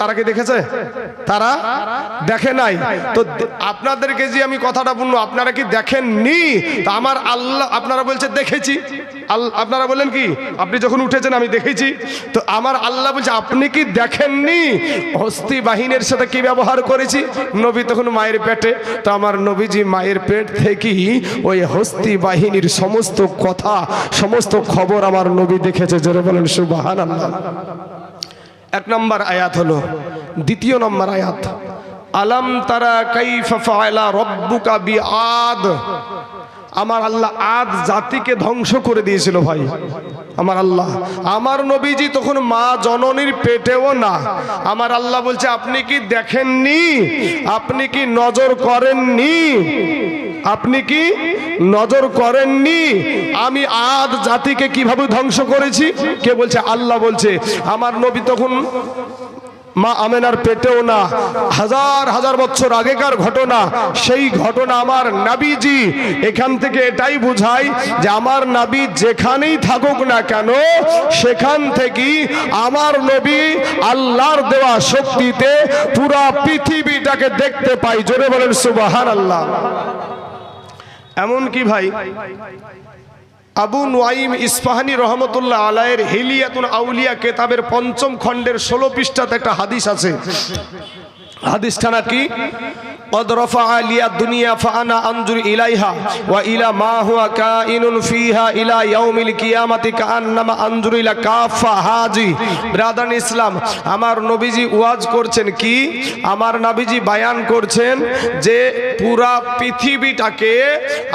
তারা কি দেখেছে? তারা দেখে নাই। তো আপনাদেরকে যে আমি কথাটা আপনারা কি দেখেননি? তা আমার আল্লাহ, আপনারা বলছে, দেখেছি। আপনারা বললেন কি? আপনি যখন উঠেছেন, আমি দেখেছি। তো আমার আল্লাহ বলছে, আপনি কি দেখেননি? হস্তি বাহিনীর সাথে কি ব্যবহার করেছি? নবী তখন মায়ের পেটে, তো আমার নবীজি মায়ের পেট থেকেই ওই হস্তি বাহিনীর সমস্ত কথা, সমস্ত খবর আমার নবী দেখেছে। জোরে বলেন সুবাহান আল্লাহ এক নম্বর আয়াত হলো দ্বিতীয় নম্বর আয়াত আলাম তারা কাইফা ফাআলা রব্বুকা বিআদ আমার আল্লাহ আদ জাতিকে ধ্বংস করে দিয়েছিল ভাই। আমার আল্লাহ, আমার নবীজি তখন মা জননীর পেটেও না। আমার আল্লাহ বলছে, আপনি কি দেখেননি? আপনি কি নজর করেননি? আপনি কি নজর করেননি? আমি আদ জাতিকে কীভাবে ধ্বংস করেছি? কে বলছে? আল্লাহ বলছে, আমার নবী তখন মা আমেনার পেটেও না। হাজার হাজার বছর আগেকার ঘটনা, সেই ঘটনা আমার নাবিজি এখান থেকে এটাই বুঝাই যে আমার নাবি যেখানেই থাকুক না কেন, সেখান থেকেই আমার নবী আল্লাহর দেওয়া শক্তিতে পুরা পৃথিবীটাকে দেখতে পাই। জোরে বলেন সুবাহান আল্লাহ এমন কি ভাই? আবু নুয়াইম ইস্পাহানি রহমতুল্লাহ আলায়ের হেলিয়াতুন আউলিয়া কেতাবের পঞ্চম খণ্ডের ষোলো পৃষ্ঠাতে একটা হাদিস আছে। হাদিসটা অদরফা আলিয়া দুনিয়া ইলাইহা ওয়া ইলা মা হুয়া ফিহা ইলা ইলা কাফা হাজি। ইসলাম, আমার নবীজি ওয়াজ করছেন কি? আমার বায়ান করছেন যে পুরা পৃথিবীটাকে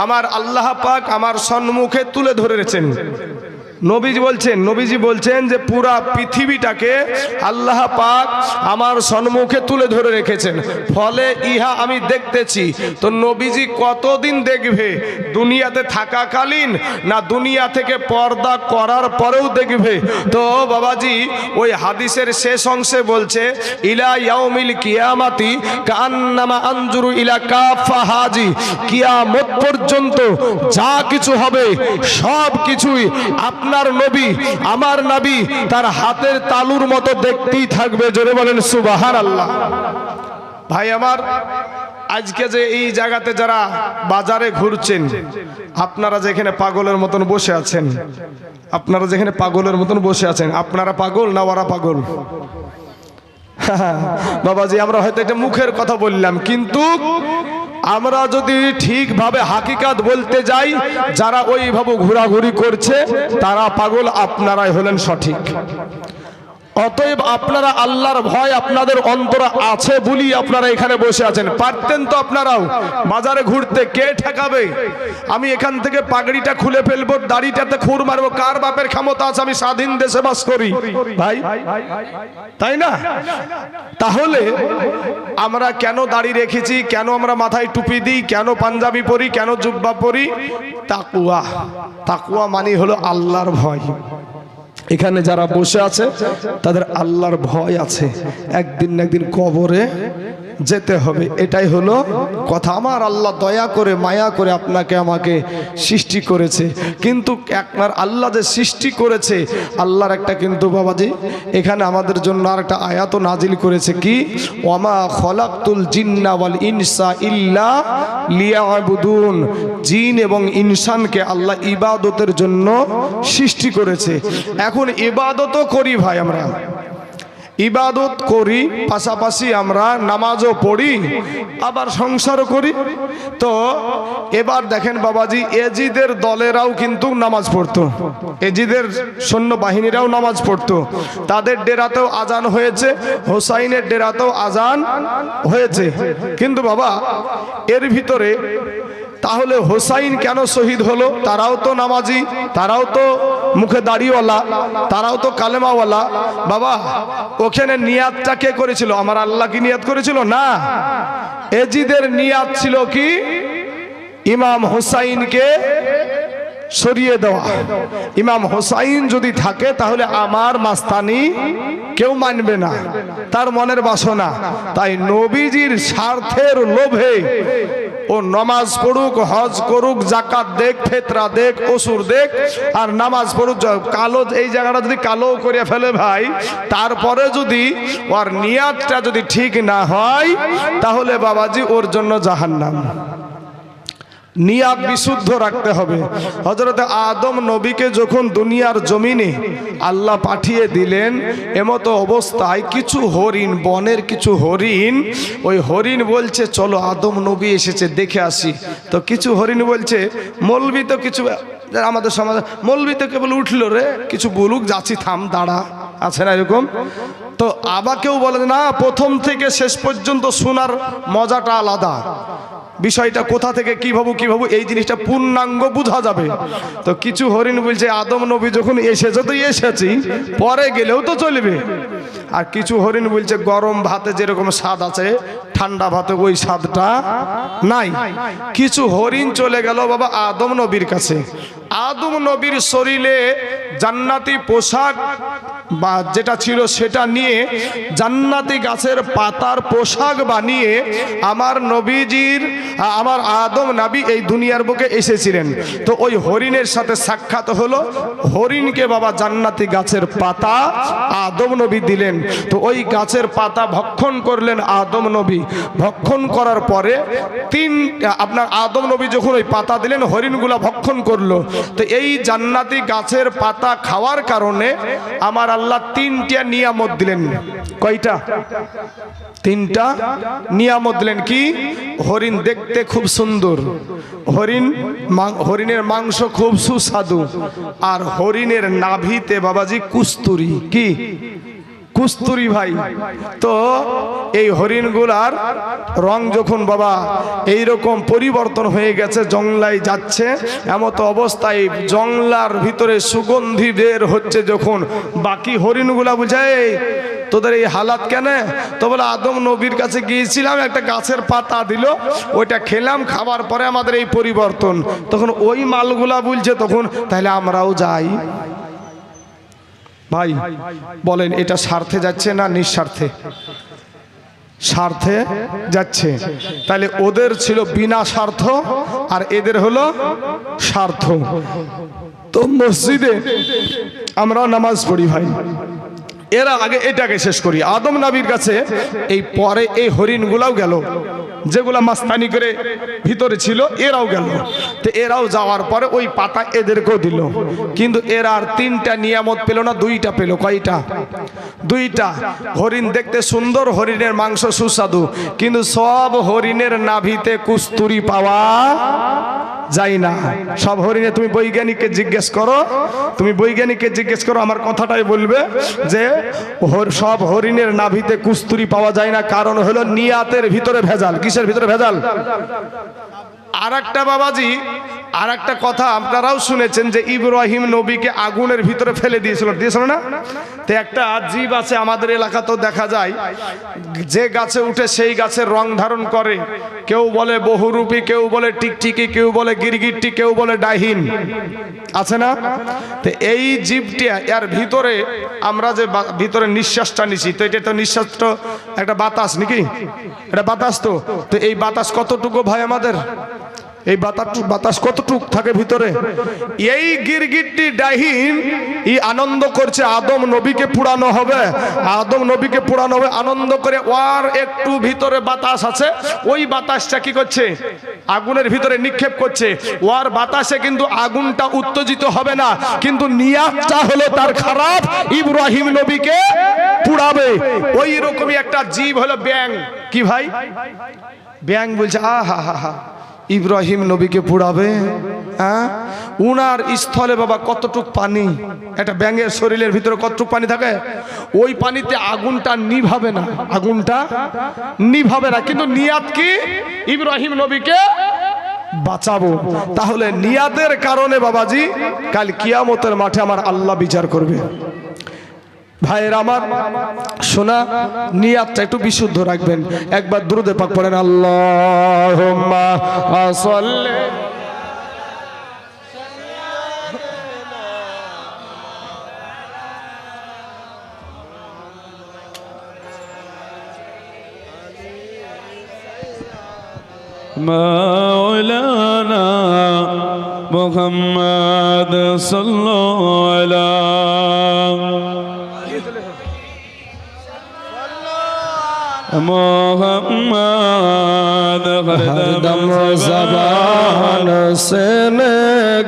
আমার আল্লাহ পাক আমার সম্মুখে তুলে ধরেছেন। নবীজি বলছেন নবীজি বলছেন যে পুরা পৃথিবীটাকে আল্লাহ পাক আমার সম্মুখে তুলে ধরে রেখেছেন। ফলে ইহা আমি দেখতেছি। তো নবীজি কতদিন দেখবে? দুনিয়াতে থাকাকালীন না দুনিয়া থেকে পর্দা করার পরেও দেখবে? তো বাবাজি, ওই হাদিসের শেষ অংশে বলছে, ইলা ইয়াউমিল কিয়ামাতি কান্নামা আনজুরু ইলা কাফা হাজি। কিয়ামত পর্যন্ত যা কিছু হবে, সব কিছুই আপনার নবী, আমার নবী তার হাতের তালুর মতো দেখতেই থাকবে, জোরে বলেন সুবাহার আল্লাহ ভাই আমার, আজকে যে এই জায়গাতে যারা বাজারে ঘুরছেন, আপনারা যেখানে পাগলের মতন বসে আছেন, আপনারা যেখানে পাগলের মতন বসে আছেন, আপনারা পাগল না ওরা পাগল? বাবাজি, আমরা হয়তো এটা মুখের কথা বললাম, কিন্তু আমরা যদি ঠিকভাবে হাকিকাত বলতে যাই, যারা ওইভাবে ঘোরাঘুরি করছে, তারা পাগল, আপনারাই হলেন সঠিক। অতএব আপনারা আল্লাহর ভয় আপনাদের অন্তরে আছে বলি আপনারা এখানে বসে আছেন। পারতেন তো আপনারাও। বাজারে ঘুরতে কে ঠেকাবে? আমি এখান থেকে পাগড়িটা খুলে ফেলব, দাড়িটাতে খুর মারবো, কার বাপের ক্ষমতা আছে আমি স্বাধীন দেশে বাস করি? ভাই, তাই না? তাহলে আমরা কেন দাড়ি রেখেছি, কেন আমরা মাথায় টুপি দিই, কেন পাঞ্জাবি পরি, কেন জুব্বা পরি? তাকুয়া। তাকুয়া মানে হলো আল্লাহর ভয়। এখানে যারা বসে আছে তাদের আল্লাহর ভয় আছে। একদিন না একদিন কবরে যেতে হবে। এটাই হলো কথা। আমার আল্লাহ দয়া করে, মায়া করে আপনাকে আমাকে সৃষ্টি করেছে। কিন্তু আপনার আল্লাহ যে সৃষ্টি করেছে, আল্লাহর একটা কিন্তু বাবাজি, এখানে আমাদের জন্য আর একটা আয়াত নাজিল করেছে কি ওমা খলাকতুল জিন্না ওয়াল ইনসা ইল্লা লিয়াবুদুন। জিন এবং ইনসানকে আল্লাহ ইবাদতের জন্য সৃষ্টি করেছে। এখন ইবাদতও করি ভাই আমরা। ইবাদত করি, পাশাপাশি আমরা নামাজও পড়ি, আবার সংসারও করি। তো এবার দেখেন বাবাজি, এজিদের দলেরাও কিন্তু নামাজ পড়তো। এজিদের সৈন্য বাহিনীরাও নামাজ পড়তো। তাদের ডেরাতেও আজান হয়েছে, হোসাইনের ডেরাতেও আজান হয়েছে। কিন্তু বাবা, এর ভিতরে তাহলে হোসাইন কেন শহীদ হলো? তারাও তো নামাজি, তারাও তো মুখে দাড়িওয়ালা, তারাও তো কালেমাওয়ালা। বাবা, ওখানে নিয়াতটা কে করেছিল? আমার আল্লাহ কি নিয়াত করেছিল? না। এজিদের নিয়াত ছিল কি? ইমাম হোসাইনকে সরিয়ে দেওয়া। ইমাম হোসাইন যদি থাকে, তাহলে আমার মাস্তানি কেউ মানবে না। তার মনের বাসনা। তাই নবীজির স্বার্থের লোভে ও নমাজ পড়ুক, হজ করুক জাকাত দেখ, ফেতরা দেখ অসুর দেখ, আর নামাজ পড়ুক কালো, এই জায়গাটা যদি কালো করে ফেলে ভাই, তারপরে যদি ওর নিয়াতটা যদি ঠিক না হয়, তাহলে বাবাজি ওর জন্য জাহান্নাম। নিয়াত বিশুদ্ধ রাখতে হবে। হজরত আদম নবীকে যখন দুনিয়ার জমিনে আল্লাহ পাঠিয়ে দিলেন, এমতো অবস্থায় কিছু হরিণ, বনের কিছু হরিণ, ওই হরিণ বলছে, চলো আদম নবী এসেছে, দেখে আসি। তো কিছু হরিণ বলছে, মলবি তো কিছু আমাদের সমাজ, মলবি তো কেবল উঠল রে, কিছু বলুক, যাচ্ছি, থাম, দাঁড়া। আছে না এরকম? তো আবার কেউ বলে, না, প্রথম থেকে শেষ পর্যন্ত শোনার মজাটা আলাদা। বিষয়টা কোথা থেকে কি ভাবু কি ভাবু, এই জিনিসটা পূর্ণাঙ্গ বোঝা যাবে। তো কিছু হরিণ বলছে, আদম নবী যখন এসেছে তো এসেছি, পরে গেলেও তো চলবে। আর কিছু হরিণ বলছে, গরম ভাতে যেরকম স্বাদ আছে, ঠান্ডা ভাতে ওই স্বাদটা নাই। কিছু হরিণ চলে গেল বাবা আদম নবীর কাছে। আদম নবীর শরীরে জান্নাতি পোশাক বা যেটা ছিল সেটা নিয়ে জান্নাতি গাছের পাতার পোশাক বানিয়ে আমার নবীজির আমার আদম নাবি এই দুনিয়ার বুকে এসেছিলেন। তো ওই হরিণের সাথে সাক্ষাৎ হলো। হরিণকে বাবা জান্নাতি গাছের পাতা আদম নবী দিলেন। তো ওই গাছের পাতা ভক্ষণ করলেন আদম নবী। ভক্ষণ করার পরে তিন, আপনার আদম নবী যখন ওই পাতা দিলেন, হরিণগুলা ভক্ষণ করল। তো এই জান্নাতি গাছের পাতা খাওয়ার কারণে আমার আল্লাহ তিনটা নিয়ামত দিলেন। কয়টা? তিনটা নিয়ামত দিলেন কি? হরিণ দেখতে খুব সুন্দর। হরিণ হরিণের মাংস খুব সুস্বাদু। আর হরিণের নাভিতে বাবাজি কুস্তুরি, কি? কুস্তুরি ভাই। তো এই হরিণগুলার রং যখন বাবা এই রকম পরিবর্তন হয়ে গেছে জংলায় যাচ্ছে, এমত অবস্থায় জংলার ভিতরে সুগন্ধি বের হচ্ছে যখন বাকি হরিণগুলা বুঝায় তোদের এই হালাত কেন? তো বলে, আদম নবীর কাছে গিয়েছিলাম, একটা গাছের পাতা দিল, ওইটা খেলাম, খাবার পরে আমাদের এই পরিবর্তন। তখন ওই মালগুলা বলছে তখন, তাহলে আমরাও যাই। ভাই, বলেন, এটা স্বার্থে যাচ্ছে না নিঃস্বার্থে? স্বার্থে যাচ্ছে। তাহলে ওদের ছিল বিনা স্বার্থ, আর এদের হলো স্বার্থ। তো মসজিদে আমরা নামাজ পড়ি ভাই। এরা আগে এটাকে শেষ করি। আদম নাবির কাছে এই পরে এই হরিণগুলাও গেল। যেগুলা মাস্তানি করে ভিতরে ছিল, এরাও গেল। তো এরাও যাওয়ার পরে ওই পাতা এদেরকেও দিল। কিন্তু এরা আর তিনটা নিয়ামত পেল না, দুইটা পেল। কয়টা? দুইটা। হরিণ দেখতে সুন্দর, হরিণের মাংস সুস্বাদু। কিন্তু সব হরিণের নাভিতে কুস্তুরি পাওয়া যায় না। সব হরিণে তুমি বৈজ্ঞানিককে জিজ্ঞেস করো, তুমি বৈজ্ঞানিককে জিজ্ঞেস করো, আমার কথাটাই বলবে যে সব হরিণের নাভিতে কুস্তুরি পাওয়া যায় না। কারণ হলো নিয়াতের ভিতরে ভেজাল। কিসের ভিতরে ভেজাল। আর একটা বাবাজি আর একটা কথা আপনারাও শুনেছেন যে ইব্রাহিম নবীকে আগুনের ভিতরে ফেলে দিয়েছিল। দিয়েছিল না? তো একটা জীব আছে আমাদের এলাকাতেও দেখা যায়, যে গাছে উঠে সেই গাছের রং ধারণ করে। কেউ বলে বহুরূপী, কেউ বলে টিকটিকি, কেউ বলে গিরগিট্টি, কেউ বলে ডাহিন আছে না? তো এই জীবটি এর ভিতরে আমরা যে ভিতরে নিঃশ্বাসটা নিছি, তো এটা তো নিঃশ্বাস তো একটা বাতাস নাকি? এটা বাতাস তো। তো এই বাতাস কতটুকু ভাই আমাদের? এই বাতাস বাতাস কতটুক থাকে ভিতরে? এই গিরগিট্টি ডাহিন ই আনন্দ করছে, আদম নবীকে পুরানো হবে। আদম নবীকে পুরানো হবে, আনন্দ করে ওর একটু ভিতরে বাতাস আছে। ওই বাতাসটা কি করছে? আগুনের ভিতরে নিক্ষেপ করছে। ওর বাতাসে কিন্তু আগুনটা উত্তেজিত হবে না, কিন্তু নিয়াতটা হলো তার খারাপ। ইব্রাহিম নবীকে পুড়াবে ওই রকমই একটা জীব হলো ব্যাং কি ভাই? ব্যাং বলছে, আহা, হা হা। ইব্রাহিম নবীকে পুড়াবে হ্যাঁ? উনার স্থলে বাবা কতটুক পানি? একটা ব্যাঙের শরীরের ভিতরে কতটুক পানি থাকে? ওই পানিতে আগুনটা নিভাবে না। আগুনটা নিভাবে না। কিন্তু নিয়াত কি? ইব্রাহিম নবীকে বাঁচাবো। তাহলে নিয়াদের কারণে বাবাজি, কাল কিয়ামতের মাঠে আমার আল্লাহ বিচার করবে। ভাইয়ের আমার শোনা নিয়াতটা একটু বিশুদ্ধ রাখবেন একবার দ্রুদে পাক পড়েন আল্লাহ مولانا محمد صلى الله عليه محمد হরদম জবান সে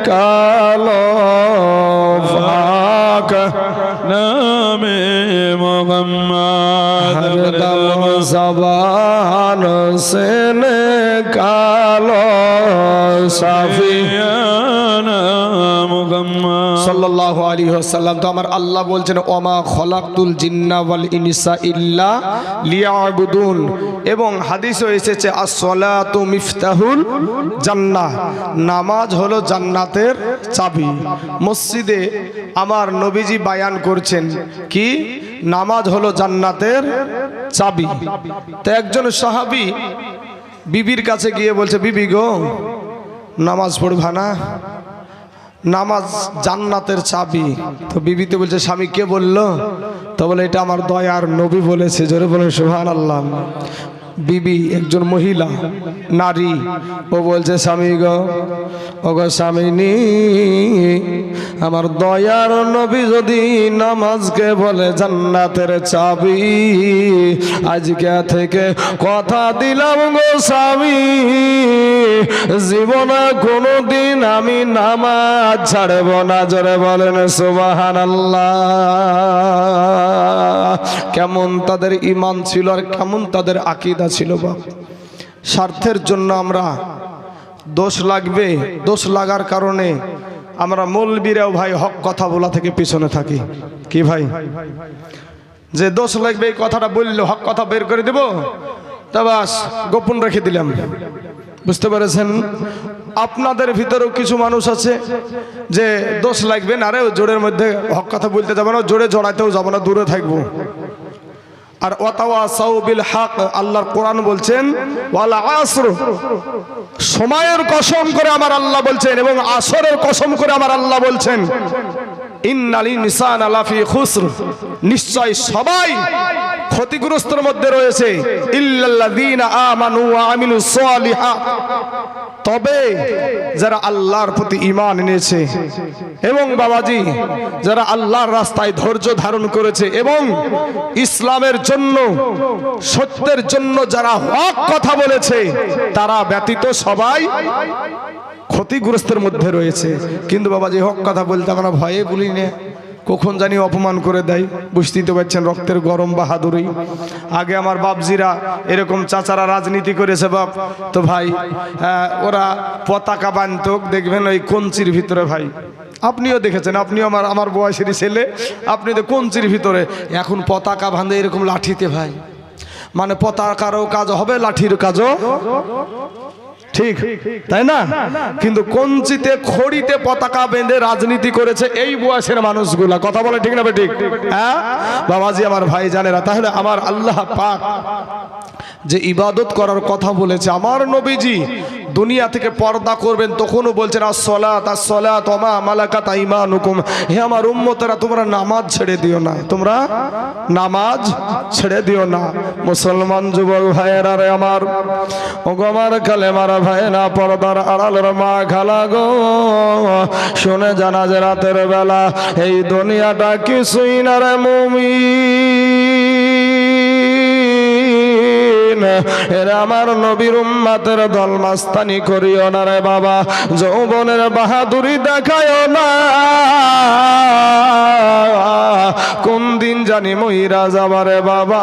কালো ফাক। নামে মোহাম্মদ হরদম জবান সে কালো সাফিয়ানা মোহাম্মদ সাল্লাল্লাহু আলাইহি ওয়াসাল্লাম, তো আমার আল্লাহ বলছেন, ওমা খলাকতুল জিন্না ওয়াল ইনসা ইল্লা লিয়াবুদুন। এবং হাদিসও এসেছে as-সালাতু মিফতাহুল জান্নাহ। নামাজ হলো জান্নাতের চাবি। মসজিদে আমার নবীজি বায়ান করছেন, কি? নামাজ হলো জান্নাতের চাবি। তো একজন সাহাবী বিবির কাছে গিয়ে বলছে, বিবি গো, নামাজ পড়বা না? নামাজ জান্নাতের চাবি। তো বিবিতে বলছে, স্বামী, কে বলল? তো বলে, এটা আমার দয়ার নবী বলেছে। জোরে বলে সুহান আল্লাহ বিবি একজন মহিলা, নারী। ও বলছে, স্বামী গো গো স্বামিনী আমার দয়ার নবী যদি নামাজকে বলে জান্নাতের চাবি, আজকে থেকে কথা দিলাম গো স্বামী, জীবনে কোনোদিন আমি নামাজ ছাড়ব না। জোরে বলেন সুবাহান কেমন তাদের ইমান ছিল আর কেমন তাদের আকিদা ছিল বাপ। স্বার্থের জন্য আমরা দোষ লাগবে, দোষ লাগার কারণে আমরা মৌলবীরাও ভাই হক কথা বলা থেকে পিছনে থাকি। কি ভাই? যে দোষ লাগবে এই কথাটা বললে, হক কথা বের করে দেব, তা বাস গোপন রেখে দিলাম। বুঝতে পেরেছেন? আপনাদের ভিতরেও কিছু মানুষ আছে যে দোষ লাগবে না রে জোরের মধ্যে হক কথা বলতে যাব না, জোরে জড়াইতেও যাব না, দূরে থাকব। আর ওয়াতাওয়া সাউবিল হক, আল্লাহর কোরআন বলছেন, ওয়ালা আসর, সময়ের কসম করে আমার আল্লাহ বলছেন এবং আসরের কসম করে আমার আল্লাহ বলছেন। নিশ্চয় সবাই ক্ষতিগ্রস্তের মধ্যে রয়েছে। তবে যারা আল্লাহর প্রতি ঈমান এনেছে এবং বাবাজি, যারা আল্লাহর রাস্তায় ধৈর্য ধারণ করেছে এবং ইসলামের জন্য, সত্যের জন্য যারা হক কথা বলেছে, তারা ব্যতীত সবাই ক্ষতিগ্রস্তের মধ্যে রয়েছে। কিন্তু বাবা যে হক কথা বলতে আমরা ভয়ে বলি না কখন জানি অপমান করে দেয়। বুঝতেই তো পারছেন রক্তের গরম বাহাদুরি। আগে আমার বাপজিরা এরকম চাচারা রাজনীতি করেছে বাপ। তো ভাই ওরা পতাকা বানত দেখবেন ওই কঞ্চির ভিতরে ভাই। আপনিও দেখেছেন, আপনিও আমার আমার বয়সের ছেলে। আপনি তো কঞ্চির ভিতরে। এখন পতাকা বাঁধে এরকম লাঠিতে ভাই। মানে পতাকারও কাজ হবে, লাঠির কাজও। ঠিক, তাই না? কিন্তু কঞ্চিতে, খড়িতে পতাকা বেঁধে রাজনীতি করেছে এই বয়সের মানুষগুলা। কথা বলে ঠিক না ঠিক? হ্যাঁ? বাবাজি, আমার ভাই জানেরা তাহলে আমার আল্লাহ পাক যে ইবাদত করার কথা বলেছে। আমার নবীজি দুনিয়া থেকে পর্দা করবেন, তখনও বলছেন আসলাত আসলাত ওমা মালাকাত আইমানুকুম। হে আমার উম্মতেরা, তোমরা নামাজ ছেড়ে দিও না। তোমরা নামাজ ছেড়ে দিও না। মুসলমান যুবক ভাইয়েরা রে আমার, ওগো আমার কালেমার ভাইরা পর্দার আড়ালের মা খালা গো, শুনে জানা যে রাতের বেলা এই দুনিয়াটা কিছুই না রে আমার নবীর উম্মাতের দল মাস্তানি করিও না রে বাবা। যৌবনের বাহাদুরি দেখায় না। কোন দিন জানি মহিরা যাবারে বাবা।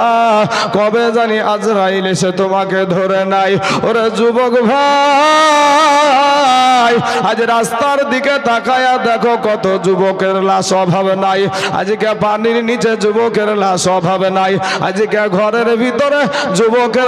কবে জানি আজরাইল এসে তোমাকে ধরে নাই। ওরে যুবক ভাই, আজ রাস্তার দিকে তাকায়া দেখো কত যুবকের লাশ অভাব নাই। আজকে পানির নিচে যুবকের লাশ অভাব নাই। আজকে ঘরের ভিতরে যুবকের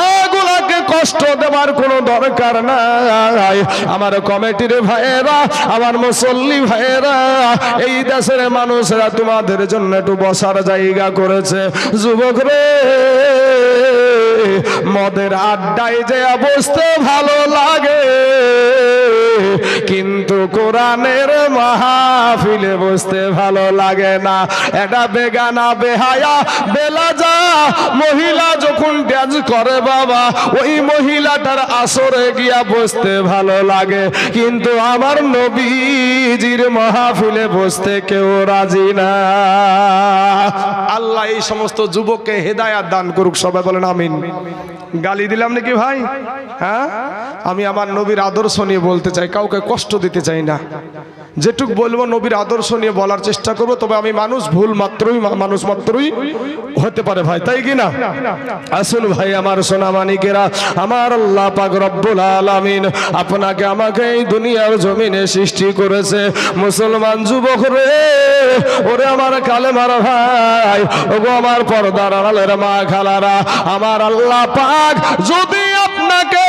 পাগুলাকে কষ্ট দেওয়ার কোনো দরকার নাই। আমার কমিটির ভাইয়েরা, আমার মুসল্লি ভাইয়েরা, এই দেশের মানুষরা তোমাদের জন্য একটু বসার জায়গা করেছে। যুবক রে! মদের আড্ডায় যে বসতে ভালো লাগে, কিন্তু কোরআনের মাহফিলে বসতে ভালো লাগে না। এটা বেগানা বেহায়া, বেলা যা, মহিলা যখন ড্যান্স করে বাবা, ওই মহিলাটার আসরে গিয়া বসতে ভালো লাগে। কিন্তু আমার নবীজির মাহফিলে বসতে কেউ রাজি না। আল্লাহ এই সমস্ত যুবককে হেদায়াত দান করুক, সবাই বলেন আমিন। গালি দিলাম নাকি ভাই? হ্যাঁ? আমি আমার নবীর আদর্শ নিয়ে বলতে চাই, কাউকে কষ্ট দিতে চাই না। যেটুক বলব নবীর আদর্শ নিয়ে বলার চেষ্টা করব, তবে আমি মানুষ, ভুল মাত্রই মানুষ মাত্রই হতে পারে ভাই, তাই কি না? আসুন ভাই, আমার সোনা মানিকেরা আমার আল্লাহ পাক রব্বুল আলামিন আপনাকে আমাকে এই দুনিয়ার জমিনে সৃষ্টি করেছে। মুসলমান যুবক রে, ওরে আমার কালেমার ভাই, ওগো আমার পর্দার আড়ালের মা খালারা আমার আল্লাহ পাক যদি আপনাকে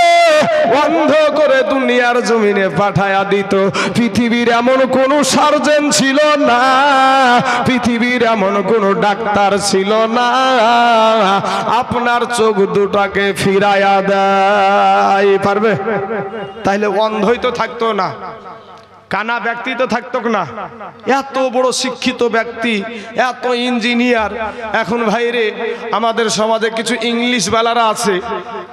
অন্ধ করে দুনিয়ার জমিনে পাঠায়া দিত, পৃথিবীর এমন কোন সার্জন ছিল না, পৃথিবীর এমন কোন ডাক্তার ছিল না। আপনার চোখ দুটাকে ফিরাইয়া দেয়, পারবে? তাইলে অন্ধই তো থাকতো না। কানা ব্যক্তি তো থাকতো না। এত বড় শিক্ষিত ব্যক্তি এত ইঞ্জিনিয়ার। এখন ভাইরে আমাদের সমাজে কিছু ইংলিশ বালারা আছে।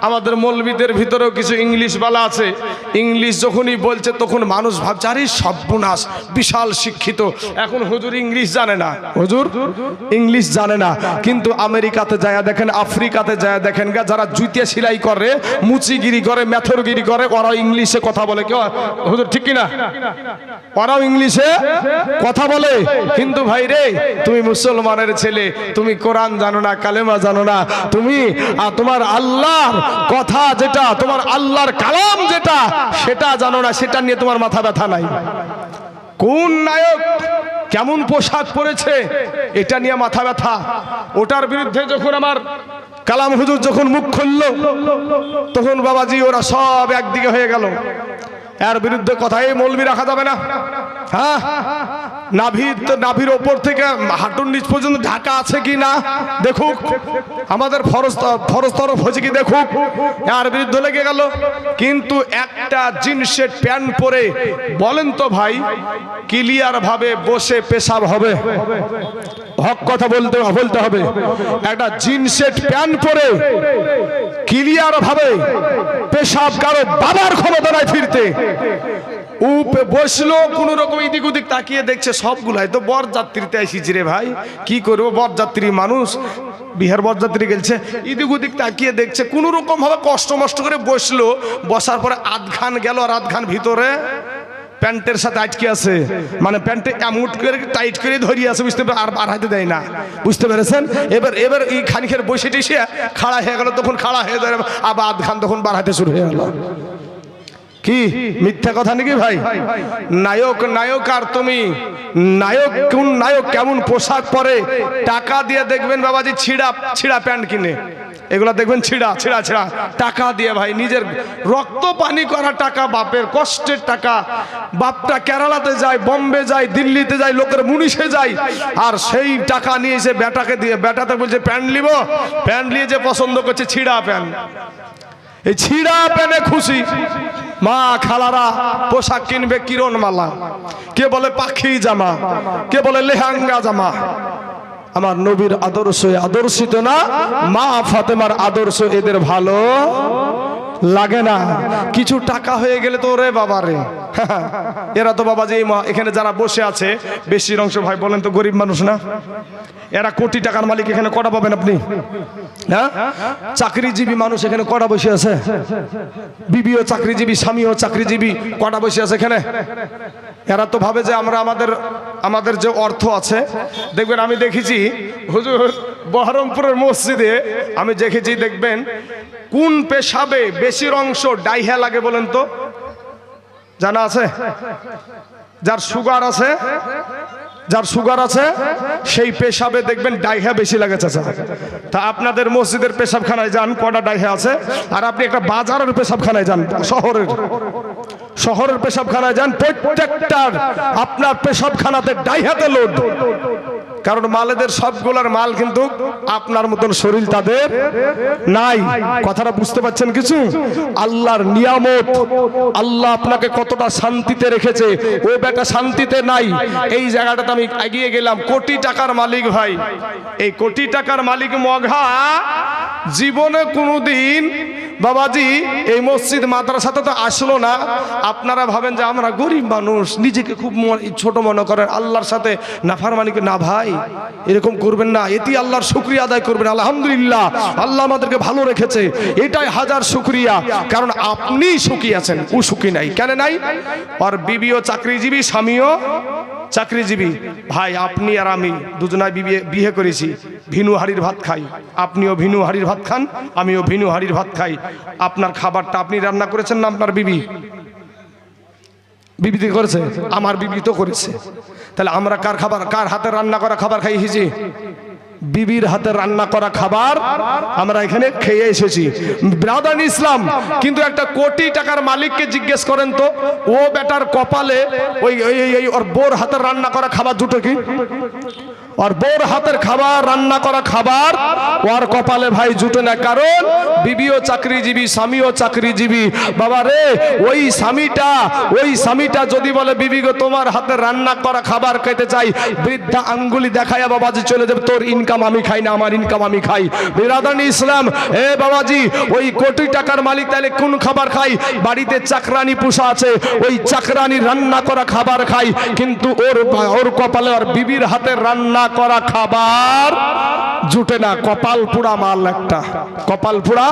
আমাদের মৌলবিদের ভিতরেও কিছু ইংলিশ বালা আছে। ইংলিশ যখনই বলছে তখন মানুষ ভাবছে আরে সর্বনাশ বিশাল শিক্ষিত। এখন হুজুর ইংলিশ জানে না। হুজুর? ইংলিশ জানে না। কিন্তু আমেরিকাতে যায় দেখেন আফ্রিকাতে যায় দেখেন গা যারা জুতিয়া সেলাই করে মুচিগিরি করে মেথরগিরি করে ওরা ইংলিশে কথা বলে। কেউ হুজুর ঠিক কিনা? ওরাও ইংলিশে, কথা বলে। কিন্তু ভাই রে, তুমি মুসলমানের ছেলে, তুমি কোরআন জানো না, কালেমা জানো না, তুমি তোমার আল্লাহর কথা যেটা, তোমার আল্লাহর কালাম যেটা, সেটা জানো না, সেটা নিয়ে তোমার মাথা ব্যথা নাই। কোন নায়ক কেমন পোশাক পরেছে, এটা নিয়ে মাথা ব্যথা। ওটার বিরুদ্ধে যখন আমার কালাম হুজুর যখন মুখ খুলল, তখন বাবাজি, ওরা সব একদিকে হয়ে গেল। এর বিরুদ্ধে কথাই মৌলবি রাখা যাবে না। হ্যাঁ? নাভির নাভির ওপর থেকে হাঁটুর নিচ পর্যন্ত ঢাকা আছে কি না? দেখুক। আমাদের ফরজ তরফ হয়েছে কি দেখুক। এর বিরুদ্ধে লেগে গেল। কিন্তু একটা জিন্সের প্যান্ট পরে, বলেন তো ভাই ক্লিয়ার ভাবে বসে পেশাব হবে। হক কথা বলতে বলতে হবে। একটা জিন্সের প্যান্ট পরে ক্লিয়ার ভাবে পেশাব কারও বাবার ক্ষমতা নাই ফিরতে। উপে বসল, কোন রকম এদিক ওদিক তাকিয়ে দেখছে সবগুলাই। তো বরযাত্রীতে এসেছি রে ভাই, কি করব? বরযাত্রী মানুষ, বিহার বরযাত্রী গেলছে। এদিক ওদিক তাকিয়ে দেখছে, কোন রকম ভাবে কষ্ট মষ্ট করে বসল। বসার পরে আধখান গেল আর আধখান ভিতরে। প্যান্টের সাথে আটকে আছে। মানে প্যান্টে এমুট করে, টাইট করে ধরিয়ে আছে, বুঝতে পার- আর হাতে দেয় না। বুঝতে পেরেছেন? এবার এবার এই খানিকের বসে টেসে খাড়া হয়ে গেল, তখন খাড়া হয়ে যায় আবার আধখান তখন বার হাতে শুরু হয়ে গেল। কি? মিথ্যা কথা নাকি ভাই? নায়ক নায়ক আর তুমি। নায়ক কোন নায়ক কেমন পোশাক পরে? টাকা দিয়ে দেখবেন বাবাজি ছিঁড়া ছিঁড়া প্যান্ট কিনে। এগুলা দেখবেন ছিঁড়া ছিঁড়া ছিঁড়া। টাকা দিয়ে ভাই, নিজের রক্ত পানি করা টাকা বাপের, কষ্টের টাকা। বাপটা কেরালাতে যায়, বম্বে যায়, দিল্লিতে যায়, লোকের মুনিশে যায়। আর সেই টাকা নিয়ে এসে বেটাকে দিয়ে বেটাতে বলছে, প্যান্ট নিব? প্যান্ট নিয়ে যে পছন্দ করছে, ছিঁড়া প্যান্ট। এই ছিঁড়া প্যানে খুশি। মা খালারা, পোশাক কিনবে কিরণ মালা কে বলে পাখি জামা? কে বলে লেহেঙ্গা জামা? আমার নবীর আদর্শ আদর্শিত না? মা ফাতেমার আদর্শ এদের ভালো? লাগে না। কিছু টাকা হয়ে গেলে তো রে বাবা রে। এরা তো বাবা যে এখানে যারা বসে আছে, বেশির অংশ ভাই বলেন তো গরিব মানুষ না? এরা কোটি টাকার মালিক, এখানে কটা পাবেন আপনি? হ্যাঁ? চাকরিজীবী মানুষ এখানে কটা বসে আছে? বিবিও চাকরিজীবী, স্বামীও চাকরিজীবী, কটা বসে আছে এখানে? এরা তো ভাবে যে আমরা আমাদের আমাদের যে অর্থ আছে। দেখবেন আমি দেখেছি, হুজুর বহরমপুরের মসজিদে আমি দেখেছি, দেখবেন, কোন পেশাবে বেশির অংশ ডাইহা লাগে বলেন তো? জানা আছে? যার সুগার আছে, যার সুগার আছে, সেই পেশাবে দেখবেন ডাইহা বেশি লাগে, চাচা। তা আপনাদের মসজিদের পেশাবখানায় যান, কটা ডাইহা আছে? আর আপনি একটা বাজারের পেশাবখানায় যান, শহরের। শহরের পেশাবখানায় যান, প্রত্যেকটার আপনার পেশাবখানাতে ডাইহাতে লোড কারণ মালেদের সবগুলার মাল কিন্তু আপনার মতন শরীর তাদের নাই। কথাটা বুঝতে পারছেন কিছু? আল্লাহর নিয়ামত, আল্লাহ আপনাকে কতটা শান্তিতে রেখেছে। ও বেটা শান্তিতে নাই। এই জায়গাটাতে আমি এগিয়ে গেলাম। কোটি টাকার মালিক ভাই। এই কোটি টাকার মালিক মঘা জীবনে কোনোদিন বাবাজি, এই মসজিদ মাদ্রাসাতে তো আসলো না। আপনারা ভাবেন যে আমরা গরিব মানুষ, নিজেকে খুব ছোট মনে করেন, আল্লাহর সাথে নাফারমানিকে না ভাই, এরকম করবেন না। এটি আল্লাহর শুক্রিয়া আদায় করবেন, আলহামদুলিল্লাহ। আল্লাহ আমাদেরকে ভালো রেখেছে, এটাই হাজার শুক্রিয়া। কারণ আপনি সুখী আছেন, ও সুখী নাই। কেন নাই? আর বিবিও, চাকরিজীবী, স্বামীও চাকরিজীবী, ভাই, আপনি আর আমি দুজনায় বিয়ে করেছি। ভিনু হাড়ির ভাত খাই। আপনিও ভিনু হাড়ির ভাত খান, আমিও ভিনু হাড়ির ভাত খাই। আপনার খাবারটা আপনি রান্না করেছেন না আপনার বিবি? বিবি করেছে, আমার বিবি তো করেছে। তাহলে আমরা কার খাবার, কার হাতে রান্না করা খাবার খাই এসেছি বিবির হাতে রান্না করা খাবার আমরা এখানে খেয়ে এসেছি। ব্রাদান ইসলাম, কিন্তু একটা কোটি টাকার মালিককে জিজ্ঞেস করেন তো, ও বেটার কপালে ওই ওর বোর হাতে রান্না করা খাবার দুটো কি? আর বোর হাতের খাবার, রান্না করা খাবার, ওর কপালে ভাই জুটে না। কারণ বিবিও চাকরিজীবী, স্বামীও চাকরিজীবী। বাবা রে, ওই স্বামীটা ওই স্বামীটা যদি বলে, বিবি গো, তোমার হাতে রান্না করা খাবার খেতে চাই। বৃদ্ধা আঙ্গুলি দেখায় বাবাজি, চলে যাবে। তোর ইনকাম আমি খাই না, আমার ইনকাম আমি খাই। বিরাদানি ইসলাম, এ বাবাজি, ওই কোটি টাকার মালিক তাহলে কোন খাবার খাই? বাড়িতে চাকরানি পোষা আছে, ওই চাকরানি রান্না করা খাবার খাই, কিন্তু ওর ওর কপালে আর বিবির হাতে রান্না করা খাবার, জুটে না কপাল পুরা মাল একটা কপাল পুরা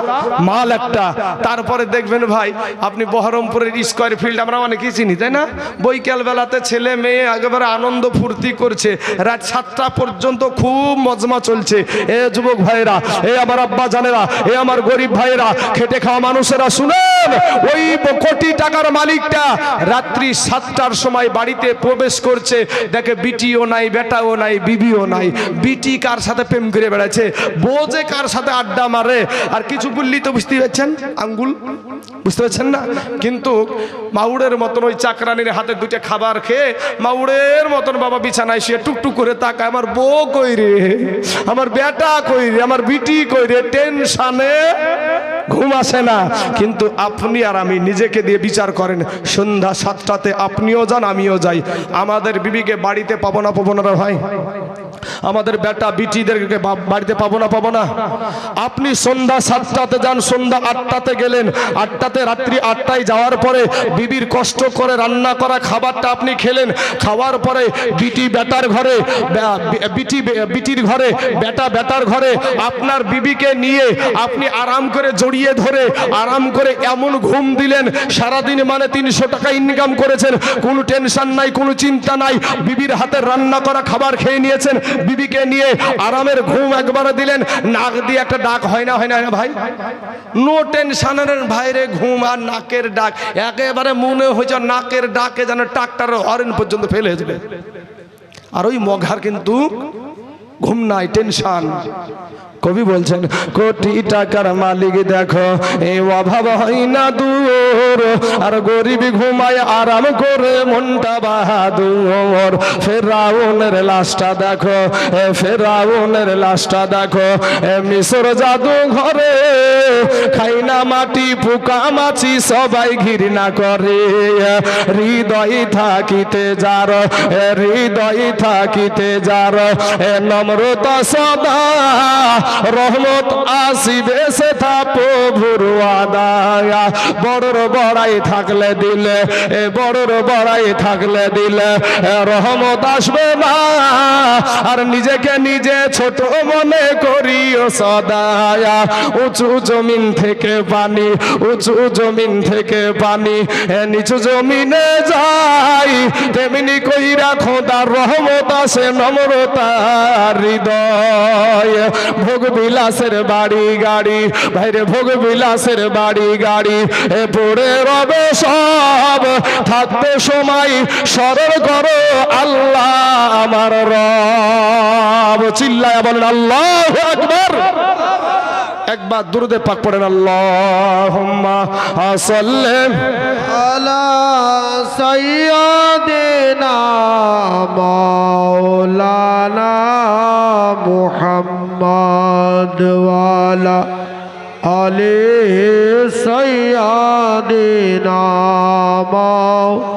মাল একটা। তারপরে দেখবেন ভাই, আপনি বহরমপুরের স্কোয়ার ফিল্ড আমরা অনেকেই চিনি, তাই না? বৈকাল বেলাতে ছেলে মেয়ে একেবারে আনন্দ ফুর্তি করছে। রাত সাতটা পর্যন্ত খুব মজমা চলছে। এ যুবক ভাইরা এ আমার আব্বা জানেরা, এ আমার গরিব ভাইরা খেটে খাওয়া মানুষেরা, শুনেন, ওই কোটি টাকার মালিকটা রাত্রি সাতটার সময় বাড়িতে প্রবেশ করছে। দেখে বিটিও নাই, বেটাও নাই বিবিও নাই। বিটি কার সাথে প্রেম করে বেড়াচ্ছে? যে কার সাথে আড্ডা মারে? আর কিছু বললি তো বুঝতে পারছেন? আঙ্গুল? বুঝতে পারছেন না? কিন্তু মাউড়ের মতন ওই চাকরানির হাতে দুইটা খাবার খেয়ে মাউড়ের মতন বাবা বিছানায় শুয়ে টুকটুক করে তাকায়। আমার বউ কই রে? আমার বেটা কই রে? আমার বিটি কই রে? টেনশানে? ঘুম আসে না। কিন্তু আপনি আর আমি নিজেকে দিয়ে বিচার করেন। সন্ধ্যা সাতটাতে আপনিও যান, আমিও যাই। আমাদের বিবিকে বাড়িতে পাবো না, পাবো ভাই। আমাদের বেটা বিটিদেরকে বাড়িতে পাবো না পাবো না। আপনি সন্ধ্যা সাতটাতে যান, সন্ধ্যা আটটাতে গেলেন। আটটাতে রাত্রি আটটায় যাওয়ার পরে বিবির কষ্ট করে রান্না করা খাবারটা আপনি খেলেন। খাওয়ার পরে বিটি বেটার ঘরে বিটি বিটির ঘরে, বেটা বেটার ঘরে আপনার বিবিকে নিয়ে আপনি আরাম করে জড়িয়ে ধরে, আরাম করে এমন ঘুম দিলেন। সারাদিন মানে তিনশো টাকা ইনকাম করেছেন। কোনো টেনশন নাই, কোনো চিন্তা নাই। বিবির হাতে রান্না করা খাবার খেয়ে নিয়েছেন। বিবিকে নিয়ে আরামের ঘুম একবার দিলেন। নাক দিয়ে একটা ডাক, হয় না হয় না ভাই? নো টেনশন ভাইরে ঘুম আর নাকের ডাক। একেবারে মনে হয়েছে নাকের ডাকে যেন ট্রাক্টার হরেন পর্যন্ত ফেলে যাবে। আর ওই মঘার কিন্তু ঘুম নাই টেনশন কবি বলছেন, কোটি টাকার মালিক দেখো এই অভাব হয় না দূর। আর গরিব ঘুমায় আরাম করে মনটা বাহাদুর। ফেরাউনের লাশটা দেখো, এ ফেরাউনের লাশটা দেখো, এ মিশর জাদু ঘরে খাই না মাটি, পোকা মাছি সবাই ঘৃণা করে। হৃদয় থাকিতে যার, এ হৃদয় থাকিতে যার, এ নম্রতা সদা রহমত আসিবে সে থা প্রভুর আদায়া। বড়র বড়াই থাকলে দিলে, এ বড়র বড়াই থাকলে দিলে রহমত আসবে না। আর নিজেকে নিজে ছোট মনে করিও সদায়া। উঁচু জমিন থেকে পানি, উঁচু জমিন থেকে পানি, এ নিচু জমিনে যাই। তেমনি কইরা খোদার রহমত আছে নম্রতার হৃদয়। ভোগ বিলাসের বাড়ি গাড়ি। ভাইরে, ভোগ বিলাসের বাড়ি গাড়ি। এ পড়ে রবে সব, থাকতে সময় স্মরণ করো আল্লাহ আমার রব। চিল্লায় বলেন, আল্লাহ আকবার। একবার দুরুদে পাক পড়েন আল্লাহুম্মা সাল্লিম আলা সাইয়্যিদিনা মাওলানা মুহাম্মদ ওয়ালা আলি সাইয়্যিদিনা মাওলানা